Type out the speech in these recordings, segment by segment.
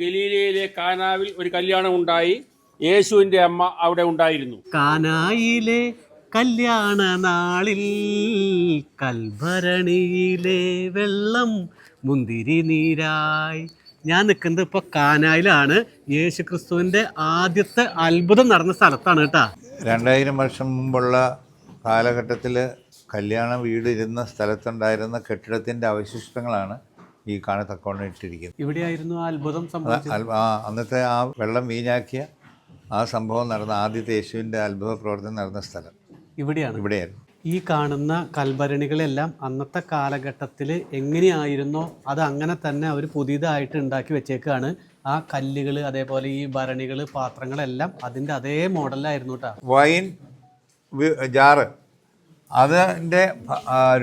ഗലീലയിലെ കാനാവിൽ ഒരു കല്യാണം ഉണ്ടായി. യേശുവിന്റെ അമ്മ അവിടെ ഉണ്ടായിരുന്നു. കാനായിലെ കല്യാണ നാളിൽ കൽഭരണിയിലെ വെള്ളം മുന്തിരി നീരായി. ഞാൻ നിൽക്കുന്നത് ഇപ്പോൾ കാനായിലാണ്. യേശു ക്രിസ്തുവിന്റെ ആദ്യത്തെ അത്ഭുതം നടന്ന സ്ഥലത്താണ് കേട്ടാ. രണ്ടായിരം വർഷം മുമ്പുള്ള കാലഘട്ടത്തിൽ കല്യാണ വീട് ഇരുന്ന സ്ഥലത്തുണ്ടായിരുന്ന കെട്ടിടത്തിന്റെ അവശിഷ്ടങ്ങളാണ് ഈ കാണത്തക്കോണം ഇട്ടിരിക്കുന്നത്. ഇവിടെയായിരുന്നു ആ അത്ഭുതം സംഭവിച്ചത്. ആ അന്നത്തെ ആ വെള്ളം വീഞ്ഞാക്കിയ ആ സംഭവം നടന്ന ആദ്യത്തെ യേശുവിന്റെ അത്ഭുത പ്രവർത്തനം നടന്ന സ്ഥലം. ഇവിടെയാണ്. ഇവിടെയായിരുന്നു. ഈ കാണുന്ന കൽഭരണികളെല്ലാം അന്നത്തെ കാലഘട്ടത്തിൽ എങ്ങനെയായിരുന്നോ അത് അങ്ങനെ തന്നെ അവർ പുതിയതായിട്ട് ഉണ്ടാക്കി വെച്ചേക്കാണ്. ആ കല്ലുകൾ അതേപോലെ ഈ ഭരണികൾ പാത്രങ്ങളെല്ലാം അതിന്റെ അതേ മോഡലായിരുന്നു കേട്ടോ വൈൻ ജാറ്. അതിന്റെ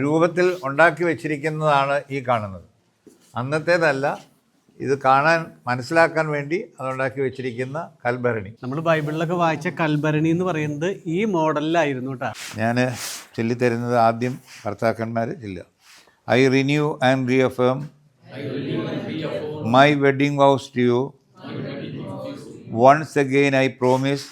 രൂപത്തിൽ ഉണ്ടാക്കി വെച്ചിരിക്കുന്നതാണ് ഈ കാണുന്നത്. അന്നത്തേതല്ല ഇത് കാണാൻ മനസ്സിലാക്കാൻ വേണ്ടി അതുണ്ടാക്കി വെച്ചിരിക്കുന്ന കൽഭരണി. നമ്മൾ ബൈബിളിലൊക്കെ വായിച്ച കൽഭരണി എന്ന് പറയുന്നത് ഈ മോഡലിലായിരുന്നു കേട്ടോ ഞാൻ ചൊല്ലിത്തരുന്നത് ആദ്യം ഭർത്താക്കന്മാർ ഇല്ല I renew and reaffirm my wedding vows to you once again I promise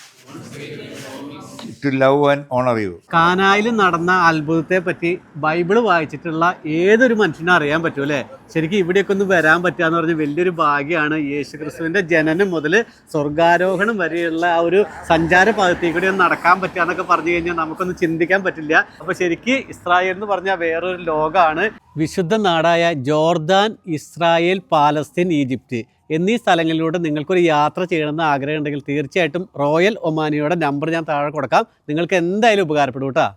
to love and honour you കാനായിൽ നടന്ന അത്ഭുതത്തെ പറ്റി ബൈബിൾ വായിച്ചിട്ടുള്ള ഏതൊരു മനുഷ്യനും അറിയാൻ പറ്റും അല്ലേ? ശരിക്കും ഇവിടെയൊക്കെ ഒന്ന് വരാൻ പറ്റുക എന്ന് പറഞ്ഞ വലിയൊരു ഭാഗ്യമാണ് യേശു ക്രിസ്തുവിന്റെ ജനനം മുതൽ സ്വർഗാരോഹണം വരെയുള്ള ആ ഒരു സഞ്ചാര പദ്ധതി കൂടി ഒന്ന് നടക്കാൻ പറ്റുക എന്നൊക്കെ പറഞ്ഞു കഴിഞ്ഞാൽ നമുക്കൊന്ന് ചിന്തിക്കാൻ പറ്റില്ല. അപ്പൊ ശരിക്കും ഇസ്രായേൽ എന്ന് പറഞ്ഞാൽ വേറൊരു ലോകമാണ്. വിശുദ്ധ നാടായ ജോർദാൻ ഇസ്രായേൽ പാലസ്തീൻ ഈജിപ്ത് എന്നീ സ്ഥലങ്ങളിലൂടെ നിങ്ങൾക്കൊരു യാത്ര ചെയ്യണമെന്ന് ആഗ്രഹമുണ്ടെങ്കിൽ തീർച്ചയായിട്ടും റോയൽ ഒമാനിയുടെ നമ്പർ ഞാൻ താഴെ കൊടുക്കാം. നിങ്ങൾക്ക് എന്തായാലും ഉപകാരപ്പെടും കേട്ടോ.